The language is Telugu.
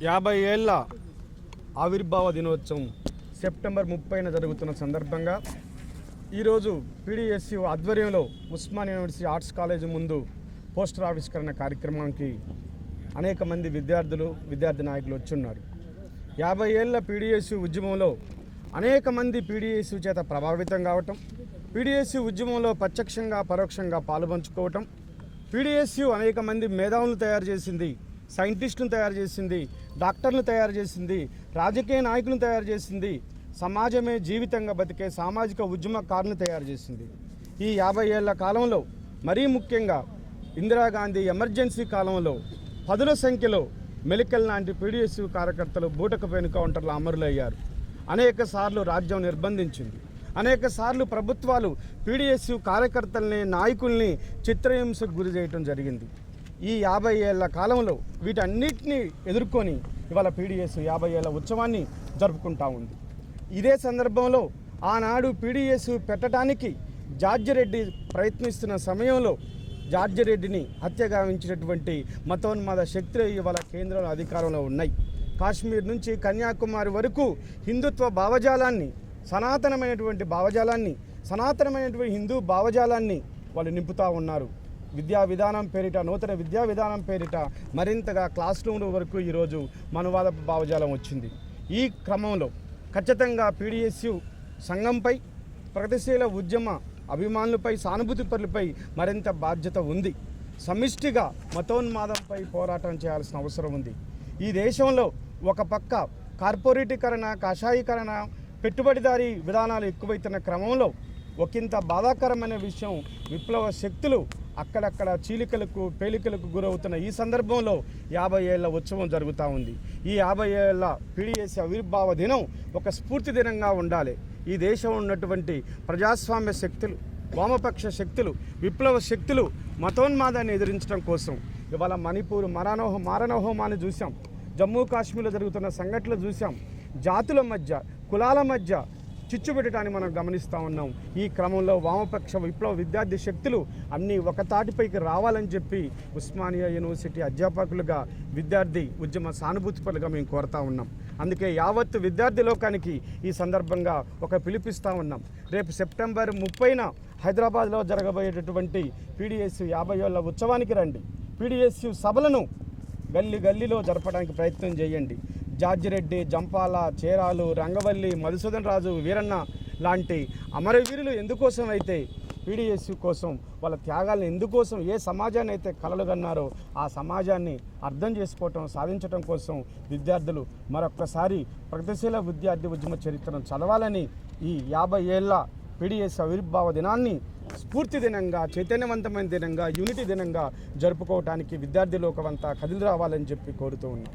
యాభై ఏళ్ళ ఆవిర్భావ దినోత్సవం సెప్టెంబర్ ముప్పైన జరుగుతున్న సందర్భంగా ఈరోజు పీడిఎస్సి ఆధ్వర్యంలో ఉస్మాన్ యూనివర్సిటీ ఆర్ట్స్ కాలేజ్ ముందు పోస్టర్ ఆవిష్కరణ కార్యక్రమానికి అనేక మంది విద్యార్థులు విద్యార్థి నాయకులు వచ్చున్నారు. యాభై ఏళ్ళ పీడిఎస్సి ఉద్యమంలో అనేక మంది పీడిఎస్సి చేత ప్రభావితం కావటం పీడిఎస్సి ఉద్యమంలో ప్రత్యక్షంగా పరోక్షంగా పాలుపంచుకోవటం పీడిఎస్యు అనేక మంది మేధావులను తయారు చేసింది సైంటిస్టులను తయారు చేసింది డాక్టర్లు తయారు చేసింది రాజకీయ నాయకులను తయారు చేసింది సమాజమే జీవితంగా బతికే సామాజిక ఉద్యమకారుని తయారు చేసింది. ఈ యాభై ఏళ్ళ కాలంలో మరీ ముఖ్యంగా ఇందిరాగాంధీ ఎమర్జెన్సీ కాలంలో పదుల సంఖ్యలో మెలికల్ లాంటి పీడిఎస్యు కార్యకర్తలు బూటకపు ఎన్కౌంటర్లు అమరులయ్యారు. అనేక సార్లు రాజ్యం నిర్బంధించింది. అనేక సార్లు ప్రభుత్వాలు పీడిఎస్యు కార్యకర్తల్ని నాయకుల్ని చిత్రహింసకు గురి చేయటం జరిగింది. ఈ యాభై ఏళ్ళ కాలంలో వీటన్నిటిని ఎదుర్కొని ఇవాళ పీడిఎస్ యాభై ఏళ్ళ ఉత్సవాన్ని జరుపుకుంటా ఉంది. ఇదే సందర్భంలో ఆనాడు పీడిఎస్ పెట్టడానికి జార్జిరెడ్డి ప్రయత్నిస్తున్న సమయంలో జార్జిరెడ్డిని హత్యగావించినటువంటి మతోన్మాద శక్తులు ఇవాళ కేంద్రంలో అధికారంలో ఉన్నాయి. కాశ్మీర్ నుంచి కన్యాకుమారి వరకు హిందుత్వ భావజాలాన్ని సనాతనమైనటువంటి భావజాలాన్ని సనాతనమైనటువంటి హిందూ భావజాలాన్ని వాళ్ళు నింపుతూ ఉన్నారు. విద్యా విధానం పేరిట నూతన విద్యా విధానం పేరిట మరింతగా క్లాస్ రూమ్ వరకు ఈరోజు మనువాద భావజాలం వచ్చింది. ఈ క్రమంలో ఖచ్చితంగా పీడిఎస్యు సంఘంపై ప్రగతిశీల ఉద్యమ అభిమానులపై సానుభూతి పరులపై మరింత బాధ్యత ఉంది. సమిష్టిగా మతోన్మాదంపై పోరాటం చేయాల్సిన అవసరం ఉంది. ఈ దేశంలో ఒక పక్క కార్పొరేటీకరణ కషాయీకరణ పెట్టుబడిదారీ విధానాలు ఎక్కువైతున్న క్రమంలో ఒకంత బాధాకరమైన విషయం విప్లవ శక్తులు అక్కడక్కడ చీలికలకు పేలికలకు గురవుతున్న ఈ సందర్భంలో యాభై ఏళ్ళ ఉత్సవం జరుగుతూ ఉంది. ఈ యాభై ఏళ్ళ పీడిఎస్ ఆవిర్భావ దినం ఒక స్ఫూర్తి దినంగా ఉండాలి. ఈ దేశం ఉన్నటువంటి ప్రజాస్వామ్య శక్తులు వామపక్ష శక్తులు విప్లవ శక్తులు మతోన్మాదాన్ని ఎదిరించడం కోసం ఇవాళ మణిపూర్ మరణోహ మారణహోమాన్ని చూసాం జమ్మూ కాశ్మీర్లో జరుగుతున్న సంఘటనలు చూసాం జాతుల మధ్య కులాల మధ్య చిచ్చు పెట్టడాన్ని మనం గమనిస్తూ ఉన్నాం. ఈ క్రమంలో వామపక్ష విప్లవ విద్యార్థి శక్తులు అన్నీ ఒక తాటిపైకి రావాలని చెప్పి ఉస్మానియా యూనివర్సిటీ అధ్యాపకులుగా విద్యార్థి ఉద్యమ సానుభూతి పరులుగా మేము కోరుతా ఉన్నాం. అందుకే యావత్తు విద్యార్థి లోకానికి ఈ సందర్భంగా ఒక పిలిపిస్తూ ఉన్నాం. రేపు సెప్టెంబర్ ముప్పైన హైదరాబాద్లో జరగబోయేటటువంటి పీడిఎస్యు యాభై ఏళ్ళ ఉత్సవానికి రండి. పీడిఎస్యు సభలను గల్లీ గల్లీలో జరపడానికి ప్రయత్నం చేయండి. జార్జిరెడ్డి జంపాల చేరాలు రంగవల్లి మధుసూదన్ రాజు వీరన్న లాంటి అమరవీరులు ఎందుకోసం అయితే పీడిఎస్ కోసం వాళ్ళ త్యాగాలను ఎందుకోసం ఏ సమాజాన్ని అయితే కలలుగన్నారో ఆ సమాజాన్ని అర్థం చేసుకోవటం సాధించటం కోసం విద్యార్థులు మరొక్కసారి ప్రగతిశీల విద్యార్థి ఉద్యమ చరిత్రను చదవాలని ఈ యాభై ఏళ్ళ పీడిఎస్ ఆవిర్భావ దినాన్ని స్ఫూర్తి దినంగా చైతన్యవంతమైన దినంగా యూనిటీ దినంగా జరుపుకోవటానికి విద్యార్థి లోకమంతా కదిలి రావాలని చెప్పి కోరుతూ ఉన్నాం.